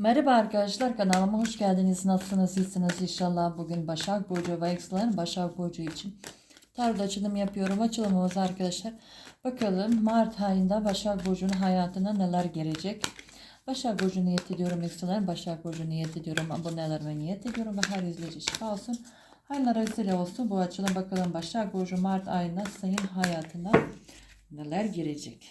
Merhaba arkadaşlar kanalıma hoş geldiniz. Nasılsınız? İyisiniz inşallah. Bugün Başak Burcu ve X'lerin Başak Burcu için tarot açılım yapıyorum. Açılımımız arkadaşlar. Bakalım Mart ayında Başak Burcu'nun hayatına neler gelecek. Başak Burcu niyet ediyorum. X'lerin Başak Burcu niyet ediyorum. Abonelerime niyet ediyorum. Ve her izleyici şifa olsun. Hayırlara vesile olsun. Bu açılım bakalım Başak Burcu Mart ayında senin hayatına neler gelecek.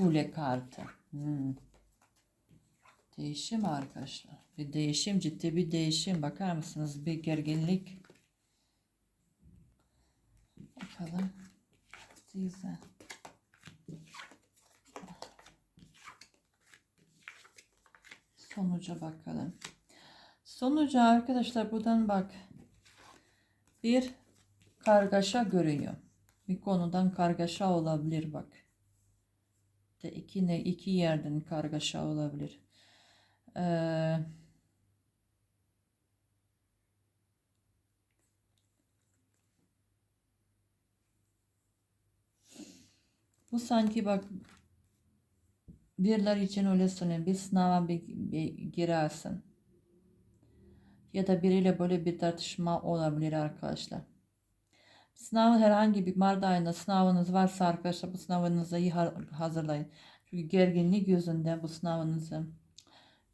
Kule kartı. Hmm. Değişim arkadaşlar. Bir değişim, ciddi bir değişim. Bakar mısınız? Bir gerginlik. Bakalım. Güzel. Sonuca bakalım. Sonuca arkadaşlar buradan bak. Bir kargaşa görünüyor. Bir konudan kargaşa olabilir bak de iki ne iki yerden kargaşa olabilir. Ee, bu sanki bak birileri için öyle söyleyeyim. Bir sınava bir, bir girersin. Ya da biriyle böyle bir tartışma olabilir arkadaşlar. Sınav herhangi bir Mart ayında sınavınız varsa arkadaşlar bu sınavınızı iyi hazırlayın. Çünkü gerginlik yüzünden bu sınavınızı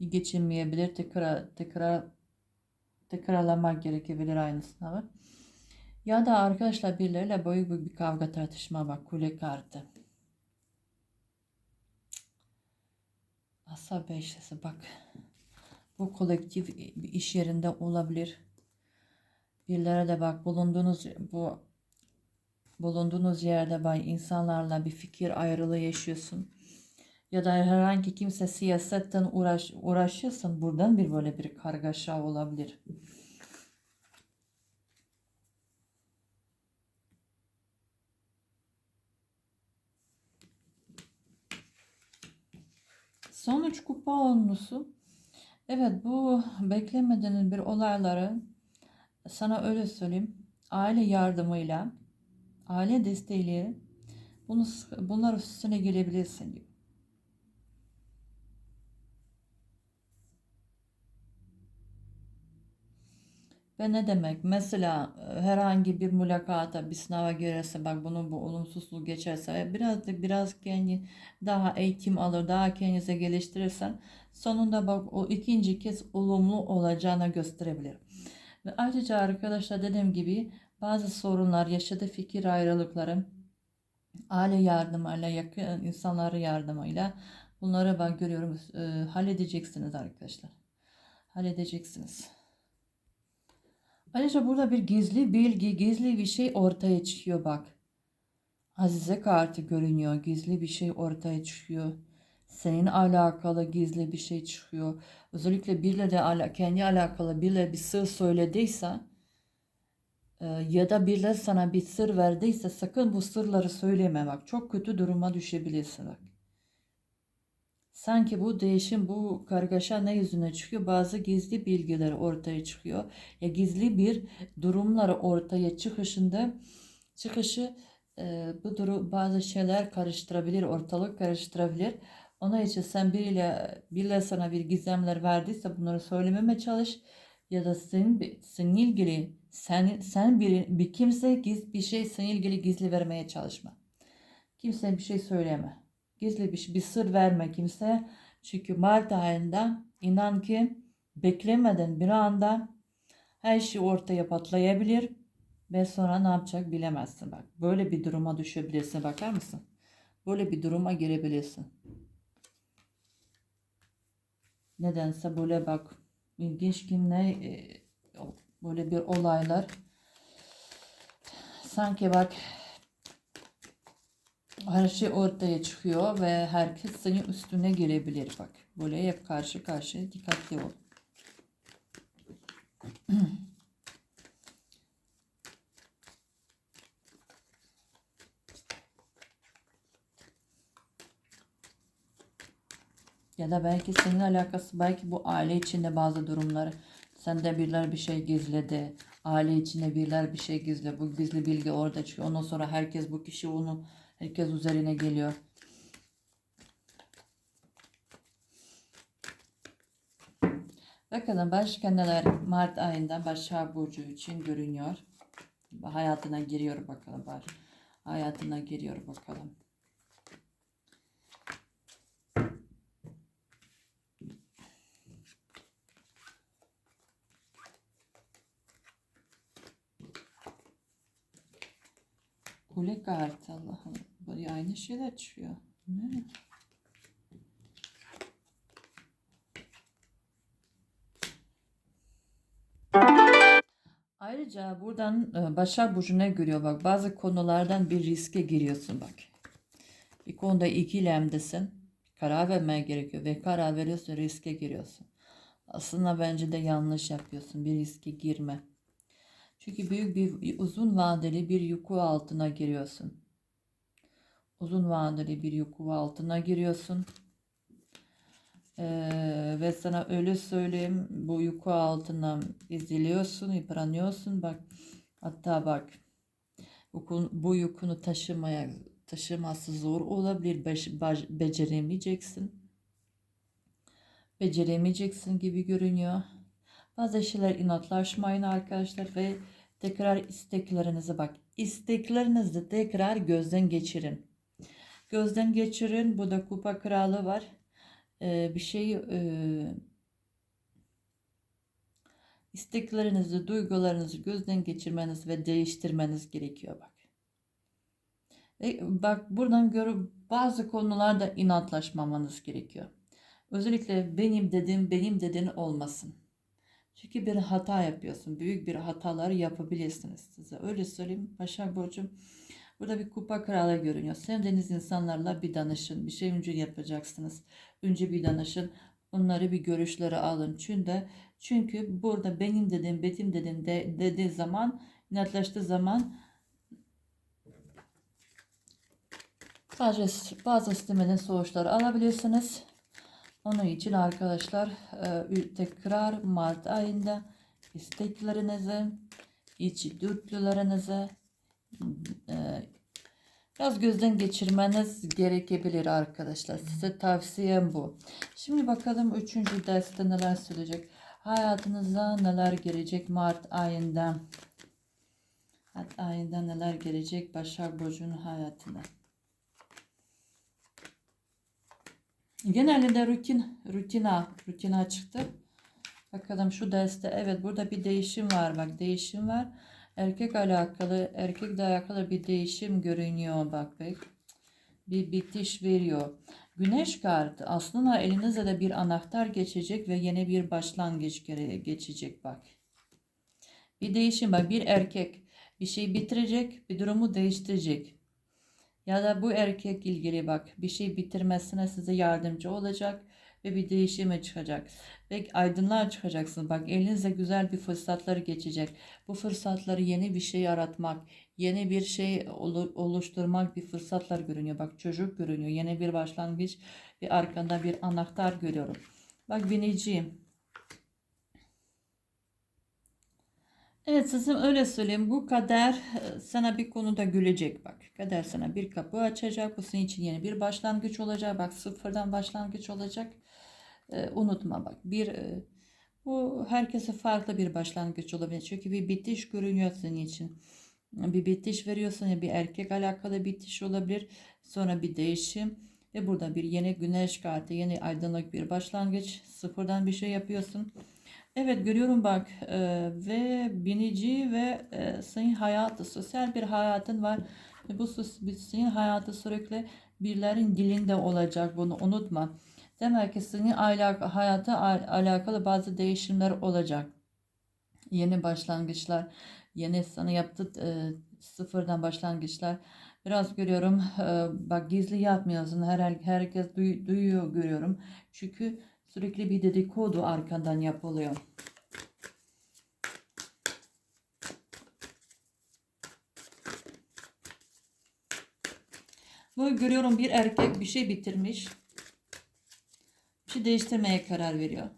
iyi geçinmeyebilir. Tekrar, tekrar tekrarlamak gerekebilir aynı sınavı. Ya da arkadaşlar birileriyle büyük bir kavga tartışma var. Kule kartı. Asa beşlisi bak. Bu kolektif bir iş yerinde olabilir. Birlere de bak bulunduğunuz bu bulunduğunuz yerde bay insanlarla bir fikir ayrılığı yaşıyorsun. Ya da herhangi kimse siyasetten uğraş, uğraşıyorsan buradan bir böyle bir kargaşa olabilir. Sonuç kupa onlusu. Evet bu beklemediğiniz bir olayları sana öyle söyleyeyim. Aile yardımıyla aile desteğiyle bunu, bunlar üstüne gelebilirsin diyor. Ve ne demek? Mesela e, herhangi bir mülakata, bir sınava girerse bak bunun bu olumsuzluğu geçerse birazcık biraz kendi daha eğitim alır, daha kendinize geliştirirsen sonunda bak o ikinci kez olumlu olacağını gösterebilir. Ve ayrıca arkadaşlar dediğim gibi bazı sorunlar, yaşadığı fikir ayrılıkları, aile yardımıyla, yakın insanları yardımıyla bunları ben görüyorum. E, halledeceksiniz arkadaşlar. Halledeceksiniz. Ayrıca burada bir gizli bilgi, gizli bir şey ortaya çıkıyor bak. Azize kartı görünüyor. Gizli bir şey ortaya çıkıyor. Senin alakalı gizli bir şey çıkıyor. Özellikle biriyle de kendi alakalı biriyle bir sır söylediyse ya da birileri sana bir sır verdiyse sakın bu sırları söyleme bak. Çok kötü duruma düşebilirsin bak. Sanki bu değişim, bu kargaşa ne yüzüne çıkıyor? Bazı gizli bilgiler ortaya çıkıyor. Ya gizli bir durumları ortaya çıkışında çıkışı e, bu durum bazı şeyler karıştırabilir, ortalık karıştırabilir. Ona için sen biriyle, biriyle sana bir gizemler verdiyse bunları söylememe çalış ya da senin senin ilgili sen sen bir, bir kimse giz bir şey senin ilgili gizli vermeye çalışma. Kimseye bir şey söyleme. Gizli bir, bir sır verme kimseye. Çünkü Mart ayında inan ki beklemeden bir anda her şey ortaya patlayabilir ve sonra ne yapacak bilemezsin bak. Böyle bir duruma düşebilirsin bakar mısın? Böyle bir duruma girebilirsin. Nedense böyle bak ilginç ki ne e, böyle bir olaylar sanki bak her şey ortaya çıkıyor ve herkes senin üstüne gelebilir bak. Böyle hep karşı karşıya dikkatli ol. Ya da belki senin alakası belki bu aile içinde bazı durumlar sende birileri bir şey gizledi. Aile içinde biriler bir şey gizli. Bu gizli bilgi orada çıkıyor. Ondan sonra herkes bu kişi onu herkes üzerine geliyor. Bakalım başka neler Mart ayında Başak Burcu için görünüyor. Hayatına giriyor bakalım. Hayatına giriyor bakalım. Kule kartı Allah'ım. Böyle aynı şeyler çıkıyor. Ne? Ayrıca buradan e, Başak Burcu ne görüyor bak bazı konulardan bir riske giriyorsun bak. Bir konuda ikilemdesin. Karar vermeye gerekiyor ve karar veriyorsun riske giriyorsun. Aslında bence de yanlış yapıyorsun. Bir riske girme. Çünkü büyük bir uzun vadeli bir yuku altına giriyorsun. Uzun vadeli bir yuku altına giriyorsun. Ee, ve sana öyle söyleyeyim bu yuku altından eziliyorsun, yıpranıyorsun. Bak hatta bak bu, yükünü taşımaya taşıması zor olabilir. Baş, beceremeyeceksin. Beceremeyeceksin gibi görünüyor. Bazı şeyler inatlaşmayın arkadaşlar ve tekrar isteklerinize bak. İsteklerinizi tekrar gözden geçirin. Gözden geçirin. Bu da kupa kralı var. Ee, bir şey e, isteklerinizi, duygularınızı gözden geçirmeniz ve değiştirmeniz gerekiyor bak. Ve bak buradan görüp bazı konularda inatlaşmamanız gerekiyor. Özellikle benim dedim, benim dedin olmasın. Çünkü bir hata yapıyorsun. Büyük bir hatalar yapabilirsiniz size. Öyle söyleyeyim Başak Burcu. Burada bir kupa kralı görünüyor. Sevdiğiniz insanlarla bir danışın. Bir şey önce yapacaksınız. Önce bir danışın. Onları bir görüşleri alın. Çünkü, çünkü burada benim dedim, betim dedim de, dediği zaman, inatlaştığı zaman bazı, bazı istemeden sonuçları alabilirsiniz. Onun için arkadaşlar tekrar Mart ayında isteklerinizi, iç dürtülerinizi e, biraz gözden geçirmeniz gerekebilir arkadaşlar. Size tavsiyem bu. Şimdi bakalım 3. derste neler söyleyecek. Hayatınıza neler gelecek Mart ayında. Mart ayında neler gelecek Başak Burcu'nun hayatına. Genelde rutin, rutina, rutina çıktı. Bakalım şu derste evet burada bir değişim var bak değişim var. Erkek alakalı, erkekle alakalı bir değişim görünüyor bak bak. Bir bitiş veriyor. Güneş kartı aslında elinize de bir anahtar geçecek ve yeni bir başlangıç geçecek bak. Bir değişim bak bir erkek bir şey bitirecek bir durumu değiştirecek. Ya da bu erkek ilgili bak bir şey bitirmesine size yardımcı olacak ve bir değişime çıkacak. Ve aydınlığa çıkacaksınız. Bak elinize güzel bir fırsatları geçecek. Bu fırsatları yeni bir şey yaratmak, yeni bir şey oluşturmak bir fırsatlar görünüyor. Bak çocuk görünüyor. Yeni bir başlangıç bir arkanda bir anahtar görüyorum. Bak bineceğim. Evet sizin öyle söyleyeyim. Bu kader e, sana bir konuda gülecek bak. Kader sana bir kapı açacak. Bu senin için yeni bir başlangıç olacak. Bak sıfırdan başlangıç olacak. Ee, unutma bak. Bir e, bu herkese farklı bir başlangıç olabilir. Çünkü bir bitiş görünüyor senin için. Bir bitiş veriyorsun ya bir erkek alakalı bitiş olabilir. Sonra bir değişim. Ve burada bir yeni güneş kartı, yeni aydınlık bir başlangıç. Sıfırdan bir şey yapıyorsun. Evet görüyorum bak e, ve binici ve e, senin hayatı, sosyal bir hayatın var. Bu senin hayatı sürekli birlerin dilinde olacak bunu unutma. Demek ki senin alaka, hayata al alakalı bazı değişimler olacak. Yeni başlangıçlar, yeni sana yaptığı e, sıfırdan başlangıçlar. Biraz görüyorum e, bak gizli yapmıyorsun her herkes duy, duyuyor görüyorum. Çünkü Sürekli bir dedikodu arkandan yapılıyor. Bu görüyorum bir erkek bir şey bitirmiş. Bir kişi değiştirmeye karar veriyor.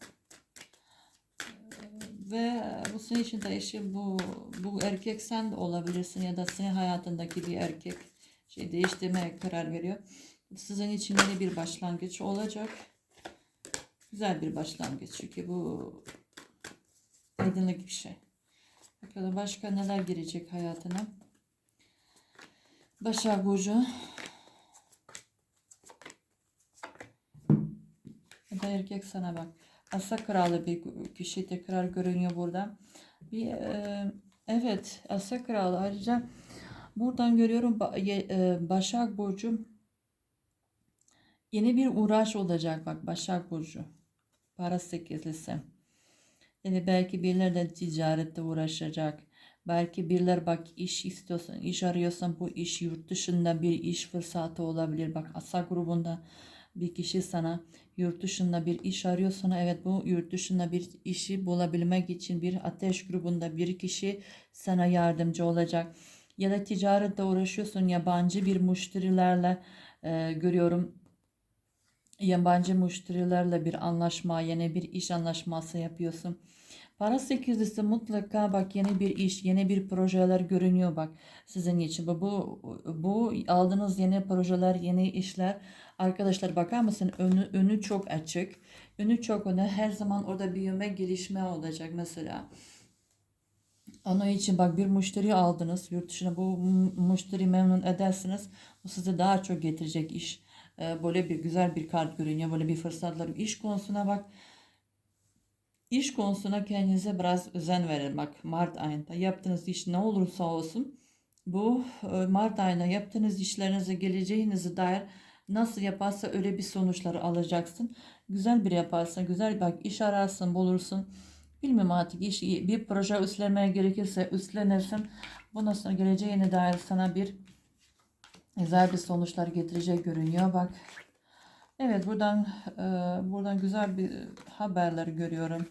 Ve bu senin için de işi bu, bu erkek sen de olabilirsin ya da senin hayatındaki bir erkek şey değiştirmeye karar veriyor. Sizin için yeni bir başlangıç olacak. Güzel bir başlangıç çünkü bu aydınlık bir şey. Bakalım başka neler girecek hayatına. Başak Burcu. Ya da erkek sana bak. Asa kralı bir kişi tekrar görünüyor burada. Bir e, evet Asa kralı ayrıca buradan görüyorum e, Başak Burcu yeni bir uğraş olacak bak Başak Burcu. Para sekizlisi. Yani belki birileri de ticarette uğraşacak. Belki birileri bak iş istiyorsan, iş arıyorsan bu iş yurt dışında bir iş fırsatı olabilir. Bak Asa grubunda bir kişi sana yurt dışında bir iş arıyorsan evet bu yurt dışında bir işi bulabilmek için bir ateş grubunda bir kişi sana yardımcı olacak. Ya da ticarette uğraşıyorsun yabancı bir müşterilerle e, görüyorum yabancı müşterilerle bir anlaşma, yeni bir iş anlaşması yapıyorsun. Para sekizlisi mutlaka bak yeni bir iş, yeni bir projeler görünüyor bak sizin için. Bu, bu, bu aldığınız yeni projeler, yeni işler. Arkadaşlar bakar mısın önü, önü çok açık. Önü çok öne her zaman orada büyüme, gelişme olacak mesela. Onun için bak bir müşteri aldınız yurt dışına bu müşteri memnun edersiniz. O size daha çok getirecek iş. Ee, böyle bir güzel bir kart görünüyor. Böyle bir fırsatlar. iş konusuna bak. İş konusuna kendinize biraz özen verin. Bak Mart ayında yaptığınız iş ne olursa olsun bu e, Mart ayında yaptığınız işlerinize geleceğinize dair nasıl yaparsa öyle bir sonuçları alacaksın. Güzel bir yaparsan, güzel bak iş ararsın, bulursun. Bilmiyorum artık iş, bir proje üstlenmeye gerekirse üstlenirsin. Bundan sonra geleceğine dair sana bir güzel bir sonuçlar getireceği görünüyor. Bak Evet buradan e, buradan güzel bir haberler görüyorum.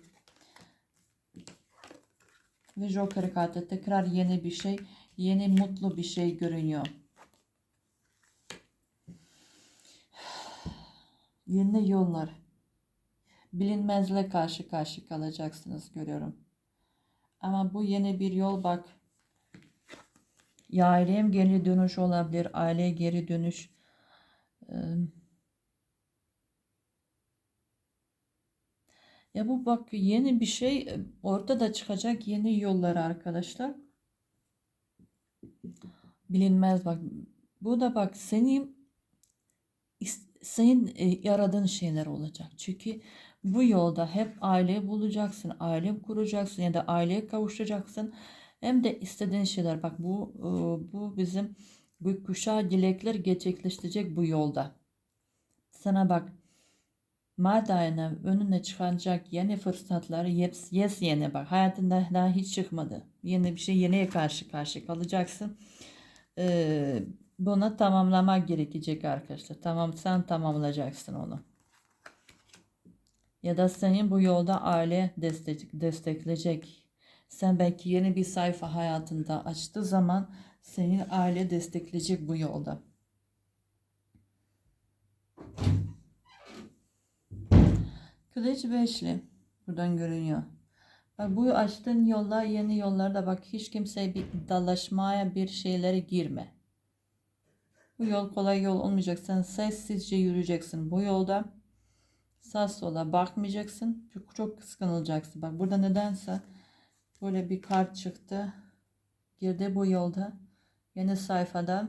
Ve Joker kartı tekrar yeni bir şey, yeni mutlu bir şey görünüyor. Yeni yollar. Bilinmezle karşı karşı kalacaksınız görüyorum. Ama bu yeni bir yol bak. Ya aileye geri dönüş olabilir. Aileye geri dönüş. Ya bu bak yeni bir şey e, ortada çıkacak yeni yollar arkadaşlar. Bilinmez bak. Bu da bak senin senin e, yaradığın şeyler olacak. Çünkü bu yolda hep aile bulacaksın, aile kuracaksın ya da aileye kavuşacaksın. Hem de istediğin şeyler bak bu e, bu bizim bu kuşağı dilekler gerçekleştirecek bu yolda. Sana bak Mart ayına önüne çıkacak yeni fırsatları yes, yes yeni bak. Hayatında daha hiç çıkmadı. Yeni bir şey yeniye karşı karşı kalacaksın. Ee, buna tamamlamak gerekecek arkadaşlar. Tamam sen tamamlayacaksın onu. Ya da senin bu yolda aile destek, destekleyecek. Sen belki yeni bir sayfa hayatında açtığı zaman senin aile destekleyecek bu yolda. Kılıç beşli. Buradan görünüyor. Bak bu açtığın yollar yeni yollarda bak hiç kimseye bir iddialaşmaya bir şeylere girme. Bu yol kolay yol olmayacak. Sen sessizce yürüyeceksin bu yolda. Sağ sola bakmayacaksın. Çok, çok kıskanılacaksın. Bak burada nedense böyle bir kart çıktı. Girdi bu yolda. Yeni sayfada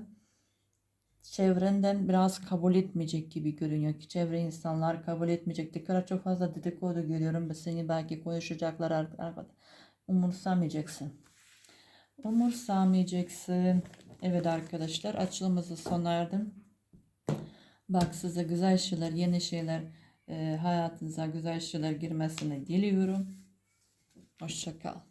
çevrenden biraz kabul etmeyecek gibi görünüyor ki çevre insanlar kabul etmeyecek. Tekrar çok fazla dedikodu görüyorum seni belki konuşacaklar arkada. Umursamayacaksın. Umursamayacaksın. Evet arkadaşlar açılımımızı sona erdim. Bak size güzel şeyler, yeni şeyler e, hayatınıza güzel şeyler girmesini diliyorum. Hoşçakal.